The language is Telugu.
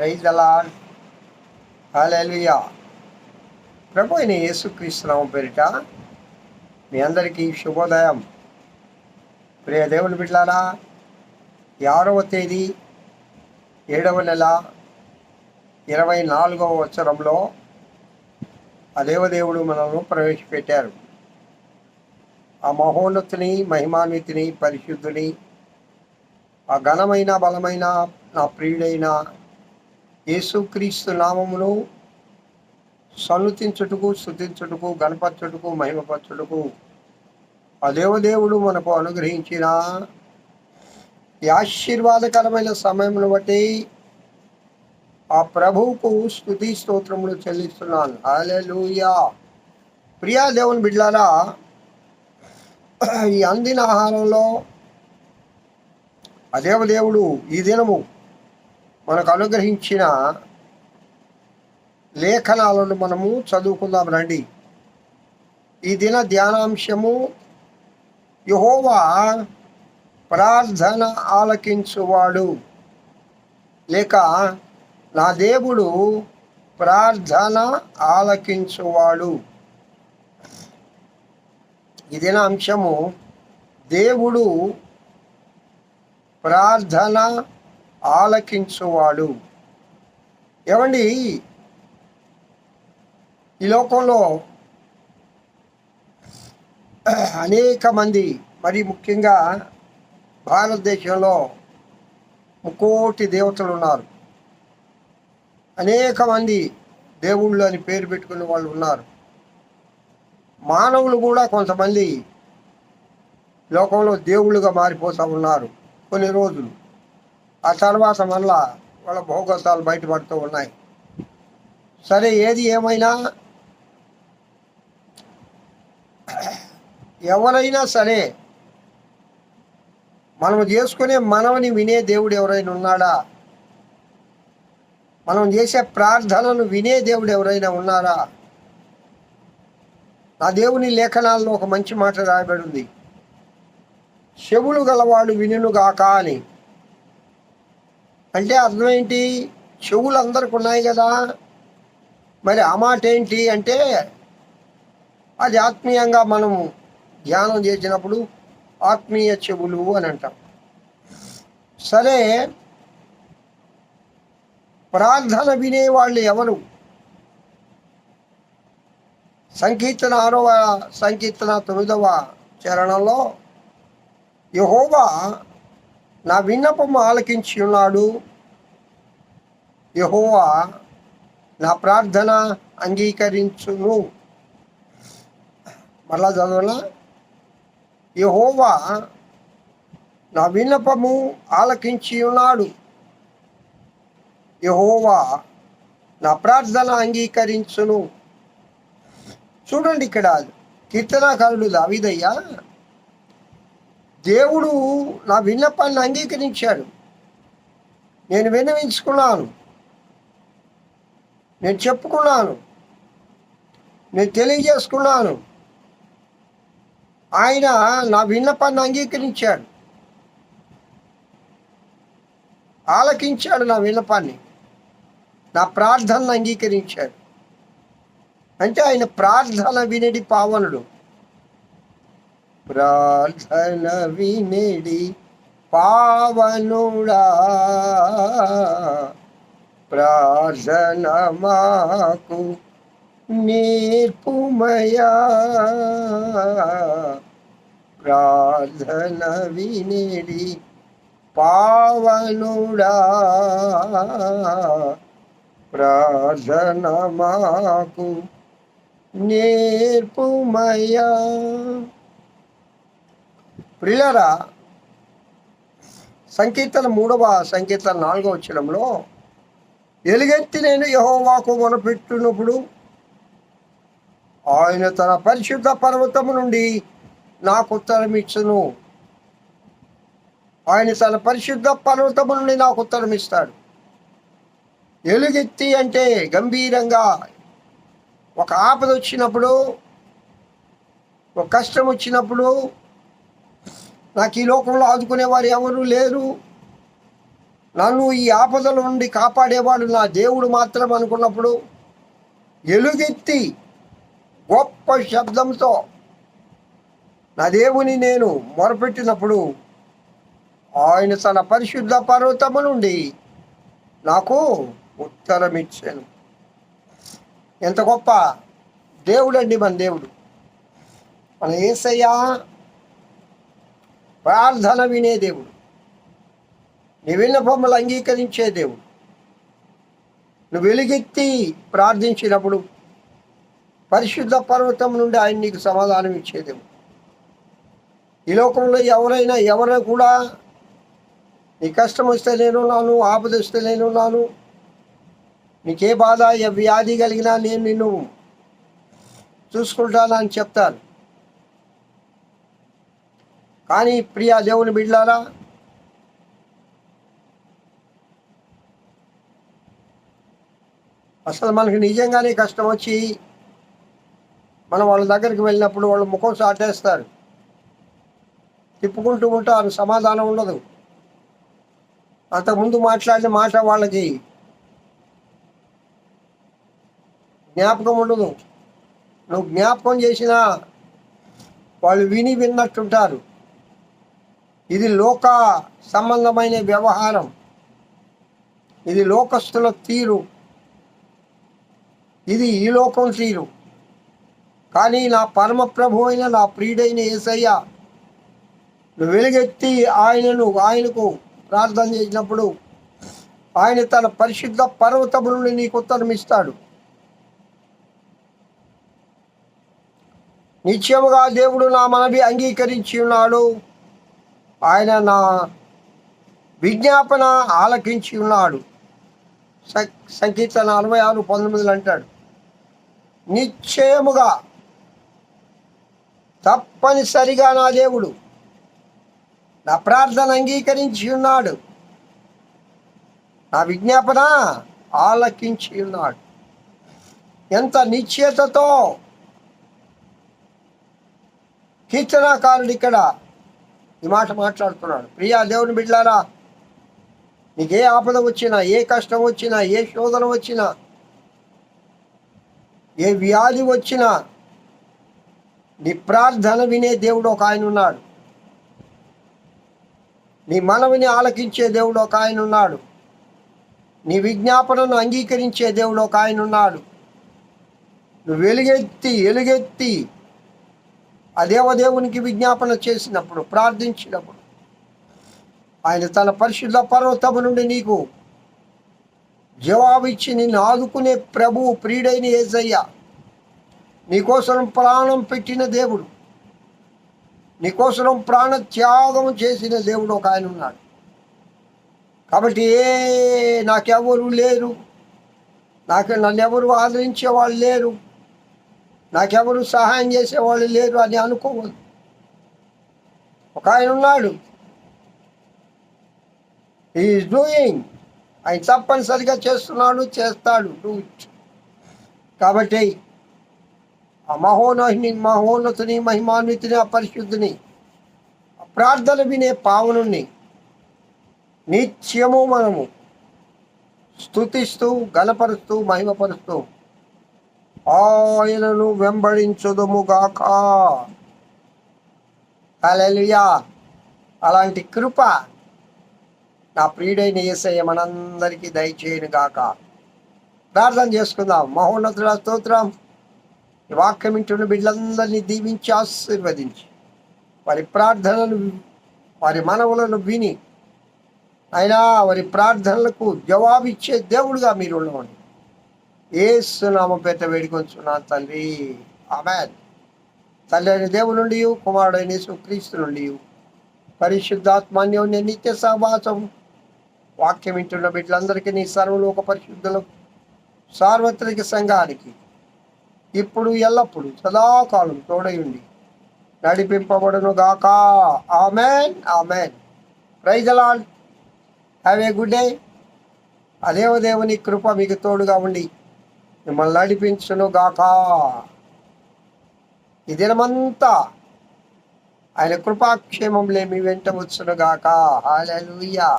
ప్రైజ్ అలాడ్ హాలెలుయా ప్రభు అయిన యేసుక్రీస్తునామం పేరిట మీ అందరికీ శుభోదయం. ప్రియ దేవుని బిడ్డారా ఈ ఆరవ తేదీ ఏడవ నెల ఇరవై నాలుగవ వచ్చరంలో ఆ దేవదేవుడు మనల్ని ప్రవేశపెట్టారు. ఆ మహోన్నతిని మహిమాన్వితిని పరిశుద్ధుని ఆ ఘనమైన బలమైన నా ప్రియుడైన యేసుక్రీస్తు నామమును సన్నుతించుటకు శుద్ధించుటకు గణపరచుటకు మహిమపరచుటకు ఆ దేవదేవుడు మనకు అనుగ్రహించిన ఈ ఆశీర్వాదకరమైన సమయమును బట్టి ఆ ప్రభువుకు స్థుతి స్తోత్రములు చెల్లిస్తున్నాను. హల్లెలూయా. ప్రియా దేవుని బిడ్లారా ఈ అందిన ఆహారంలో అదేవ దేవుడు ఈ దినము మనకు అనుగ్రహించిన లేఖనాలను మనము చదువుకుందాం రండి. ఈ దిన ధ్యానాంశము యహోవా ప్రార్థన ఆలకించువాడు. లేక నా దేవుడు ప్రార్థన ఆలకించువాడు. ఈ దిన అంశము దేవుడు ప్రార్థన ఆలకించువాడు. ఏమండి? ఈ లోకంలో అనేక మంది మరి ముఖ్యంగా భారతదేశంలో ముక్కోటి దేవతలు ఉన్నారు అనేక మంది దేవుళ్ళు అని పేరు పెట్టుకునే వాళ్ళు ఉన్నారు. మానవులు కూడా కొంతమంది లోకంలో దేవుళ్ళుగా మారిపోతూ ఉన్నారు కొన్ని రోజులు. ఆ తర్వాత మళ్ళా వాళ్ళ భోగతాలు బయటపడుతూ ఉన్నాయి. సరే ఏది ఏమైనా ఎవరైనా సరే మనం చేసుకునే మనవని వినే దేవుడు ఎవరైనా ఉన్నాడా? మనం చేసే ప్రార్థనను వినే దేవుడు ఎవరైనా ఉన్నారా? నా దేవుని లేఖనాల్లో ఒక మంచి మాట రాయబడి ఉంది. చెవులు గలవాడు వినుగాక అని. అంటే అర్థం ఏంటి? చెవులు అందరికి ఉన్నాయి కదా. మరి ఆ మాట ఏంటి అంటే అది ఆత్మీయంగా మనం ధ్యానం చేసినప్పుడు ఆత్మీయ చెవులు అని అంటాం. సరే ప్రార్థన వినేవాళ్ళు ఎవరు? సంకీర్తన ఆరవ సంకీర్తన తొమ్మిదవ చరణంలో యహోవా నా విన్నపము ఆలకించి ఉన్నాడు. యహోవా నా ప్రార్థన అంగీకరించును. మళ్ళా చదవనా యహోవా నా విన్నపము ఆలకించి ఉన్నాడు. యహోవా నా ప్రార్థన అంగీకరించును. చూడండి ఇక్కడ కీర్తనాకారుడు దావిదయ్యా. దేవుడు నా విన్నపాన్ని అంగీకరించాడు. నేను విన్నవించుకున్నాను. నేను చెప్పుకున్నాను. నేను తెలియజేసుకున్నాను. ఆయన నా విన్నపాన్ని అంగీకరించాడు. ఆలకించాడు నా విన్నపాన్ని. నా ప్రార్థనను అంగీకరించాడు. అంటే ఆయన ప్రార్థన వినడి పావనుడు. ప్రార్థన వినిడి పావనుడా ప్రార్థన మాకు నేర్పుమయా. ప్రార్థన వినిడి పావనుడా ప్రార్థన మాకు నేర్పుమయా. ప్రిల్లరా సంకీర్తన మూడవ సంకీర్తన నాలుగవ వచ్చడంలో ఎలుగెత్తి నేను యహోవాకు మొనపెట్టినప్పుడు ఆయన తన పరిశుద్ధ పర్వతము నుండి నాకు ఉత్తరం ఇచ్చును. ఆయన తన పరిశుద్ధ పర్వతము నుండి నాకు ఉత్తరం ఇస్తాడు. ఎలుగెత్తి అంటే గంభీరంగా ఒక ఆపద వచ్చినప్పుడు ఒక కష్టం వచ్చినప్పుడు నాకు ఈ లోకంలో ఆదుకునేవారు ఎవరు లేరు. నన్ను ఈ ఆపదల నుండి కాపాడేవాడు నా దేవుడు మాత్రం అనుకున్నప్పుడు ఎలుగెత్తి గొప్ప శబ్దంతో నా దేవుని నేను మొరపెట్టినప్పుడు ఆయన తన పరిశుద్ధ పర్వతము నుండి నాకు ఉత్తరం ఇచ్చాను ఎంత గొప్ప దేవుడండి మన దేవుడు. మన ఏసయ్యా ప్రార్థన వినే దేవుడు. నీ విన్నపములు అంగీకరించే దేవుడు. నువ్వు వెలుగెత్తి ప్రార్థించినప్పుడు పరిశుద్ధ పర్వతం నుండి ఆయన నీకు సమాధానం ఇచ్చేదేవుడు ఈ లోకంలో ఎవరైనా ఎవరైనా కూడా నీ కష్టం వస్తే నేనున్నాను ఆపద వస్తే నేనున్నాను నీకే బాధ ఏ వ్యాధి కలిగినా నేను నిన్ను చూసుకుంటానని చెప్తాను కానీ ప్రియా దేవుని బిడ్లారా అసలు మనకి నిజంగానే కష్టం వచ్చి మనం వాళ్ళ దగ్గరికి వెళ్ళినప్పుడు వాళ్ళు ముఖం సాటేస్తారు తిప్పుకుంటూ ఉంటారు సమాధానం ఉండదు. అంతకుముందు మాట్లాడిన మాట వాళ్ళకి జ్ఞాపకం ఉండదు. నువ్వు జ్ఞాపకం చేసినా వాళ్ళు విని విన్నట్టుంటారు. ఇది లోక సంబంధమైన వ్యవహారం. ఇది లోకస్తుల తీరు. ఇది ఈ లోకం తీరు. కానీ నా పరమప్రభు అయిన నా ప్రియుడైన ఏసయ్య వెలుగెత్తి ఆయనను ఆయనకు ప్రార్థన చేసినప్పుడు ఆయన తన పరిశుద్ధ పర్వతములను నీకు ఉత్తరమిస్తాడు నిత్యముగా దేవుడు నా మనవి అంగీకరించి ఉన్నాడు. ఆయన నా విజ్ఞాపన ఆలకించి ఉన్నాడు. స- సంకీర్తన అరవై ఆరు పంతొమ్మిదిలో అంటాడు. నిశ్చయముగా తప్పనిసరిగా నా దేవుడు నా ప్రార్థన అంగీకరించి ఉన్నాడు. నా విజ్ఞాపన ఆలకించి ఉన్నాడు. ఎంత నిశ్చయతతో కీర్తనాకారుడు ఇక్కడ ఈ మాట మాట్లాడుతున్నాడు. ప్రియా దేవుని బిడ్డారా నీకు ఏ ఆపద వచ్చినా ఏ కష్టం వచ్చినా ఏ శోధన వచ్చినా ఏ వ్యాధి వచ్చినా నీ ప్రార్థన వినే దేవుడు ఒక ఆయన ఉన్నాడు. నీ మనవిని ఆలకించే దేవుడు ఒక ఆయన ఉన్నాడు. నీ విజ్ఞాపనను అంగీకరించే దేవుడు ఒక ఆయన ఉన్నాడు. నువ్వు వెలుగెత్తి ఎలుగెత్తి ఆ దేవదేవునికి విజ్ఞాపన చేసినప్పుడు ప్రార్థించినప్పుడు ఆయన తన పరిశుద్ధ పర్వతము నుండి నీకు జవాబిచ్చి నిన్ను ఆదుకునే ప్రభువు ప్రియుడైన ఏజయ్య నీకోసం ప్రాణం పెట్టిన దేవుడు నీకోసం ప్రాణ త్యాగం చేసిన దేవుడు ఒక ఆయన ఉన్నాడు. కాబట్టి ఏ నాకెవరు లేరు నాకు నన్ను ఎవరు ఆదరించే వాళ్ళు లేరు. నాకెవరు సహాయం చేసేవాళ్ళు లేరు అని అనుకోవద్దు. ఒక ఆయన ఉన్నాడు. ఈజ్ డూయింగ్ ఆయన తప్పనిసరిగా చేస్తున్నాడు చేస్తాడు. కాబట్టి ఆ మహోనహిని మహోన్నతుని మహిమాన్వితుని ఆ పరిశుద్ధిని ప్రార్థన వినే పావనుణ్ణి నిత్యము మనము స్తుతిస్తూ గలపరుస్తూ మహిమపరుస్తూ ఆయనను వెంబడించదుముగాక. హల్లెలూయా. అలాంటి కృప నా ప్రియుడైన ఏసయ్య మనందరికీ దయచేయను గాక ప్రార్థన చేసుకుందాం. మహోన్నతుల స్తోత్రం. ఈ వాక్యం ఇంటున్న బిడ్డలందరినీ దీవించి ఆశీర్వదించి. వారి ప్రార్థనలు వారి మనవులను విని అయినా వారి ప్రార్థనలకు జవాబిచ్చే దేవుడుగా మీరు ఉండవండి. ఏసునామ పేట వేడుకొంచున్నా తండ్రి. ఆమెన్. తల్లి అయిన దేవుని నుండి కుమారుడైన యేసు క్రీస్తు నుండి పరిశుద్ధాత్మాన్యం నిత్య సహవాసం వాక్యం వింటున్న బిడ్డలందరికీ నీ సర్వలోక పరిశుద్ధులు సార్వత్రిక సంఘానికి ఇప్పుడు ఎల్లప్పుడు సదాకాలం తోడై ఉండి నడిపింపబడును గాక ఆమెన్. ఆమెన్ ప్రైజలాల్ హ్యావ్ ఏ గుడ్ డే. అదేవ దేవుని కృప మీకు తోడుగా ఉండి మిమ్మల్ని నడిపించునుగాక. ఈ దినమంతా ఆయన కృపాక్షేమంలే మీ వెంట వచ్చునుగాక. హాలూయా